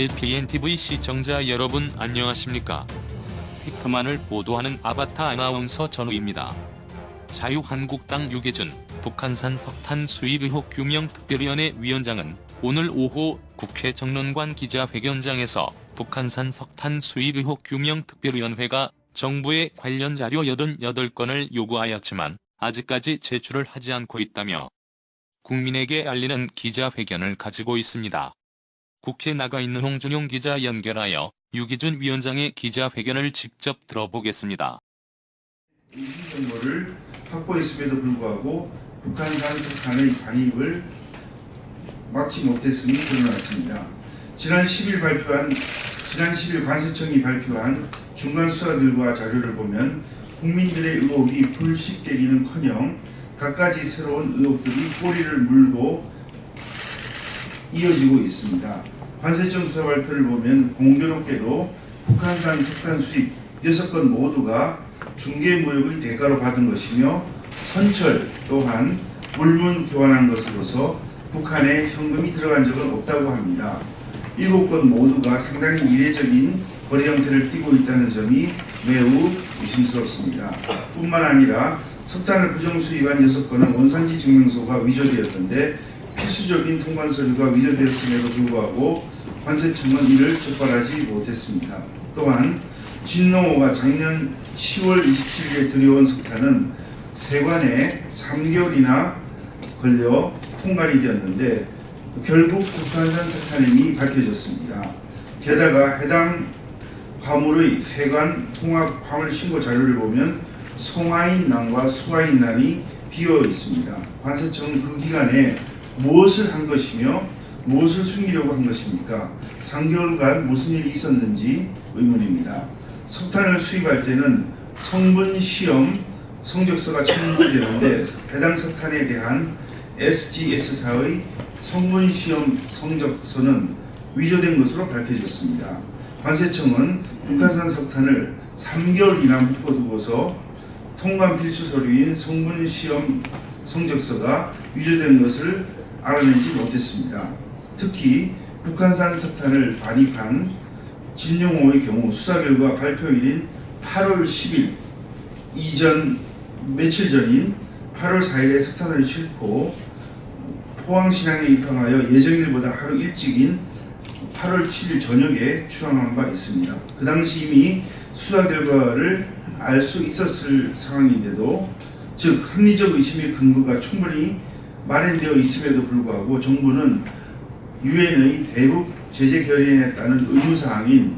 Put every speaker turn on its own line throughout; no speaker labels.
LPNTV 시청자 여러분 안녕하십니까? 팩트만을 보도하는 아바타 아나운서 전우입니다. 자유한국당 유계준 북한산 석탄 수입 의혹 규명 특별위원회 위원장은 오늘 오후 국회 정론관 기자회견장에서 북한산 석탄 수입 의혹 규명 특별위원회가 정부에 관련 자료 88건을 요구하였지만 아직까지 제출을 하지 않고 있다며 국민에게 알리는 기자회견을 가지고 있습니다. 국회 나가 있는 홍준용 기자 연결하여 유기준 위원장의 기자회견을 직접 들어보겠습니다.
정보를 확보했음에도 불구하고 북한산 석탄의 반입을 막지 못했음이 드러났습니다. 지난 10일 발표한 지난 10일 관세청이 발표한 중간 수사 결과 자료를 보면 국민들의 의혹이 불식되기는커녕 갖가지 새로운 의혹들이 꼬리를 물고 이어지고 있습니다. 관세청 수사 발표를 보면 공교롭게도 북한산 석탄 수입 6건 모두가 중개 무역의 대가로 받은 것이며 선철 또한 물문 교환한 것으로서 북한에 현금이 들어간 적은 없다고 합니다. 일곱 건 모두가 상당히 이례적인 거래 형태를 띠고 있다는 점이 매우 의심스럽습니다. 뿐만 아니라 석탄을 부정 수입한 여섯 건은 원산지 증명서가 위조되었던데 필수적인 통관 서류가 위조되었음에도 불구하고 관세청은 이를 적발하지 못했습니다. 또한 진농호가 작년 10월 27일에 들여온 석탄은 세관에 3개월이나 걸려 통관이 되었는데 결국 북한산 석탄임이 밝혀졌습니다. 게다가 해당 화물의 세관 통합 화물 신고 자료를 보면 송하인난과 수하인난이 비어 있습니다. 관세청은 그 기간에 무엇을 한 것이며 무엇을 숨기려고 한 것입니까? 3개월간 무슨 일이 있었는지 의문입니다. 석탄을 수입할 때는 성분 시험 성적서가 첨부되는데 해당 석탄에 대한 SGS사의 성분 시험 성적서는 위조된 것으로 밝혀졌습니다. 관세청은 북한산 석탄을 3개월이나 묶어두고서 통관 필수 서류인 성분 시험 성적서가 위조된 것을 알아내지 못했습니다. 특히 북한산 석탄을 반입한 진용호의 경우 수사 결과 발표일인 8월 10일 이전 며칠 전인 8월 4일에 석탄을 싣고 포항신항에 입항하여 예정일보다 하루 일찍인 8월 7일 저녁에 출항한 바 있습니다. 그 당시 이미 수사 결과를 알 수 있었을 상황인데도 즉 합리적 의심의 근거가 충분히 마련되어 있음에도 불구하고 정부는 유엔의 대북 제재 결의안에 따른 의무사항인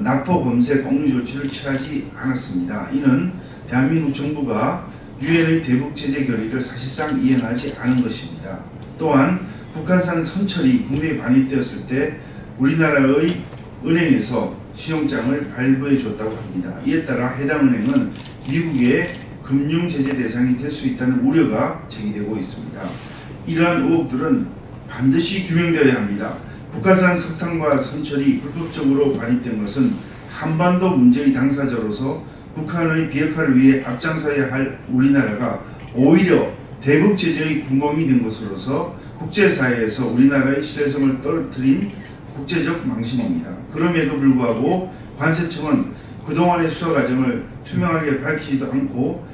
납포 검색 억류 조치를 취하지 않았습니다. 이는 대한민국 정부가 유엔의 대북 제재 결의를 사실상 이행하지 않은 것입니다. 또한 북한산 선철이 국내에 반입되었을 때 우리나라의 은행에서 신용장을 발부해 줬다고 합니다. 이에 따라 해당 은행은 미국의 금융 제재 대상이 될 수 있다는 우려가 제기되고 있습니다. 이러한 의혹들은 반드시 규명되어야 합니다. 북한산 석탄과 선철이 불법적으로 반입된 것은 한반도 문제의 당사자로서 북한의 비핵화를 위해 앞장서야 할 우리나라가 오히려 대북 제재의 구멍이 된 것으로서 국제사회에서 우리나라의 신뢰성을 떨어뜨린 국제적 망신입니다. 그럼에도 불구하고 관세청은 그동안의 수사 과정을 투명하게 밝히지도 않고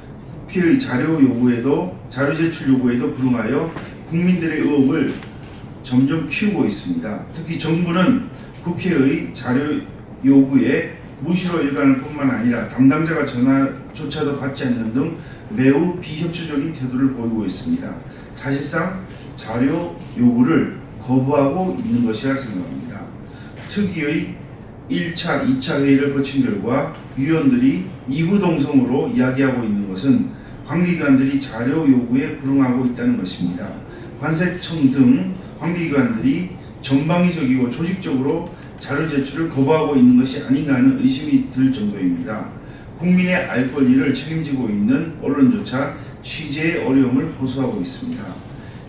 국회의 자료 요구에도 자료 제출 요구에도 불응하여 국민들의 의혹을 점점 키우고 있습니다. 특히 정부는 국회의 자료 요구에 무시로 일관할 뿐만 아니라 담당자가 전화조차도 받지 않는 등 매우 비협조적인 태도를 보이고 있습니다. 사실상 자료 요구를 거부하고 있는 것이라 생각합니다. 특위의 1차, 2차 회의를 거친 결과 위원들이 이구동성으로 이야기하고 있는 것은 관계기관들이 자료 요구에 불응하고 있다는 것입니다. 관세청 등 관계기관들이 전방위적이고 조직적으로 자료 제출을 거부하고 있는 것이 아닌가 하는 의심이 들 정도입니다. 국민의 알 권리를 책임지고 있는 언론조차 취재의 어려움을 호소하고 있습니다.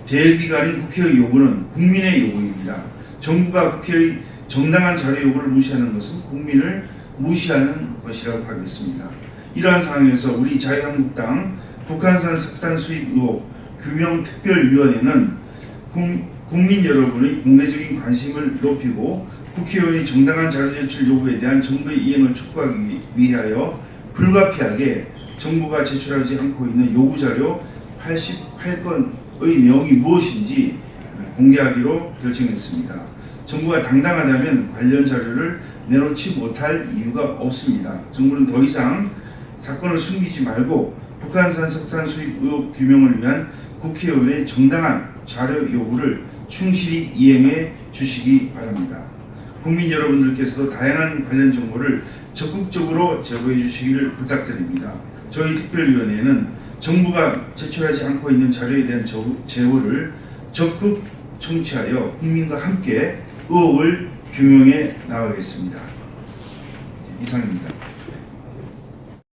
대기관인 국회의 요구는 국민의 요구입니다. 정부가 국회의 정당한 자료 요구를 무시하는 것은 국민을 무시하는 것이라고 하겠습니다. 이러한 상황에서 우리 자유한국당 북한산 석탄 수입 의혹 규명특별위원회는 국- 국민 여러분의 공개적인 관심을 높이고 국회의원이 정당한 자료 제출 요구에 대한 정부의 이행을 촉구하기 위하여 불가피하게 정부가 제출하지 않고 있는 요구 자료 88건의 내용이 무엇인지 공개하기로 결정했습니다. 정부가 당당하다면 관련 자료를 내놓지 못할 이유가 없습니다. 정부는 더 이상 사건을 숨기지 말고 북한산 석탄 수입 의혹 규명을 위한 국회의원의 정당한 자료 요구를 충실히 이행해 주시기 바랍니다. 국민 여러분들께서도 다양한 관련 정보를 적극적으로 제보해 주시기를 부탁드립니다. 저희 특별위원회는 정부가 제출하지 않고 있는 자료에 대한 저- 제보를 적극 청취하여 국민과 함께 의혹을 규명해 나가겠습니다. 이상입니다.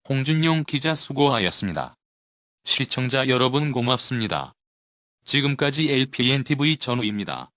홍준용 기자 수고하였습니다. 시청자 여러분 고맙습니다. 지금까지 LPNTV 전우입니다.